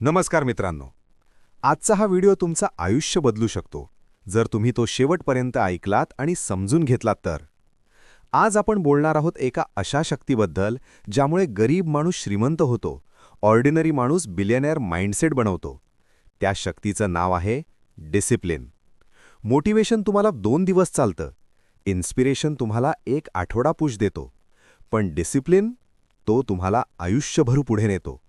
नमस्कार मित्रांनो. आजचा हा व्हिडिओ तुमचं आयुष्य बदलू शकतो. जर तुम्ही तो शेवटपर्यंत ऐकलात आणि समजून घेतलात तर. आज आपण बोलणार आहोत एका अशा शक्तीबद्दल ज्यामुळे गरीब माणूस श्रीमंत होतो. ऑर्डिनरी माणूस बिलियनेअर माइंडसेट बनवतो. त्या शक्तीचं नाव आहे डिसिप्लिन. मोटिवेशन तुम्हाला दोन दिवस चालतं. इन्स्पिरेशन तुम्हाला एक आठवडा पुश देतो. पण डिसिप्लिन तो तुम्हाला आयुष्यभर पुढे नेतो.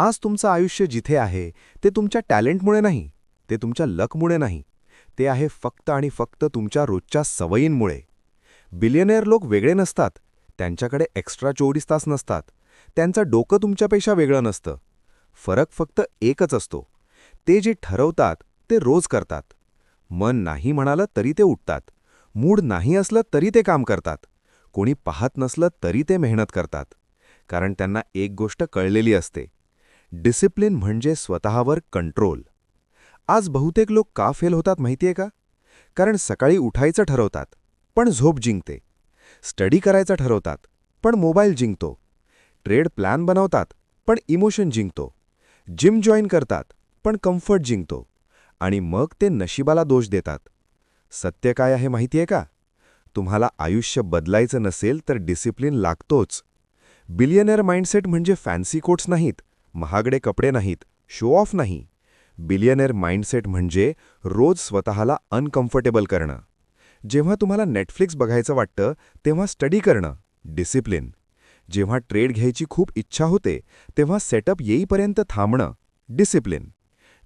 आज तुमचं आयुष्य जिथे आहे ते तुमच्या टॅलेंटमुळे नाही ते तुमच्या लकमुळे नाही. ते आहे फक्त आणि फक्त तुमच्या रोजच्या सवयींमुळे. बिलियनेअर लोक वेगळे नसतात त्यांच्याकडे एक्स्ट्रा चोवीस तास नसतात त्यांचं डोकं तुमच्यापेक्षा वेगळं नसतं. फरक फक्त एकच असतो ते जे ठरवतात ते रोज करतात. मन नाही म्हणालं तरी ते उठतात मूड नाही असलं तरी ते काम करतात कोणी पाहत नसलं तरी ते मेहनत करतात. कारण त्यांना एक गोष्ट कळलेली असते डिसिप्लिन म्हणजे स्वतःवर कंट्रोल. आज बहुतेक लोक का फेल होतात माहितीये का? कारण सकाळी उठायचं ठरवतात पण झोप जिंकते. स्टडी करायचं ठरवतात पण मोबाईल जिंकतो. ट्रेड प्लॅन बनवतात पण इमोशन जिंकतो. जिम जॉईन करतात पण कम्फर्ट जिंकतो. आणि मग ते नशिबाला दोष देतात. सत्य काय आहे माहितीये का? तुम्हाला आयुष्य बदलायचं नसेल तर डिसिप्लिन लागतोच. बिलियनर माइंडसेट म्हणजे फॅन्सी कोट्स नाहीत. महागडे कपडे नाहीत शो ऑफ नाही. बिलियनेअर माइंडसेट म्हणजे रोज स्वतःला अनकम्फर्टेबल करणं. जेव्हा तुम्हाला नेटफ्लिक्स बघायचं वाटतं तेव्हा स्टडी करणं डिसिप्लिन जेव्हा ट्रेड घ्यायची खूप इच्छा होते तेव्हा सेटअप येईपर्यंत थांबणं डिसिप्लिन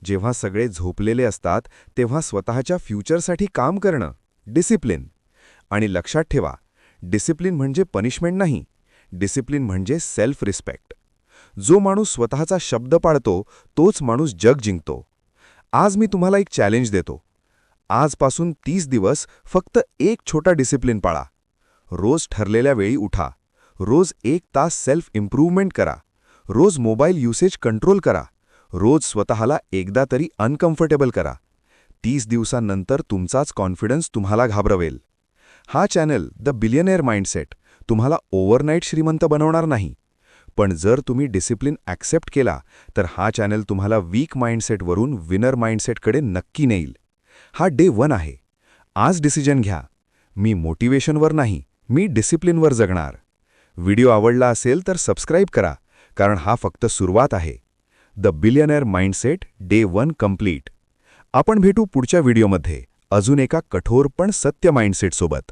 जेव्हा सगळे झोपलेले असतात तेव्हा स्वतःच्या फ्युचरसाठी काम करणं डिसिप्लिन आणि लक्षात ठेवा डिसिप्लिन म्हणजे पनिशमेंट नाही डिसिप्लिन म्हणजे सेल्फ रिस्पेक्ट जो माणूस स्वतःचा शब्द पाळतो तोच माणूस जग जिंकतो. आज मी तुम्हाला एक चॅलेंज देतो. आजपासून तीस दिवस फक्त एक छोटा डिसिप्लिन पाळा. रोज ठरलेल्या वेळी उठा. रोज एक तास सेल्फ इम्प्रूव्हमेंट करा. रोज मोबाईल युसेज कंट्रोल करा. रोज स्वतःला एकदा तरी अनकम्फर्टेबल करा. तीस दिवसांनंतर तुमचाच कॉन्फिडन्स तुम्हाला घाबरवेल. हा चॅनल द बिलियनेअर माइंडसेट तुम्हाला ओव्हरनाईट श्रीमंत बनवणार नाही. पण जर तुम्ही डिसिप्लिन ॲक्सेप्ट केला तर हा चॅनल तुम्हाला वीक माइंडसेटवरून विनर माइंडसेटकडे नक्की नेईल. हा डे वन आहे. आज डिसिजन घ्या. मी मोटिवेशनवर नाही मी डिसिप्लिनवर जगणार. व्हिडिओ आवडला असेल तर सबस्क्राईब करा कारण हा फक्त सुरुवात आहे. The billionaire mindset day one complete आपण भेटू पुढच्या व्हिडिओमध्ये अजून एका कठोर पण सत्य माइंडसेटसोबत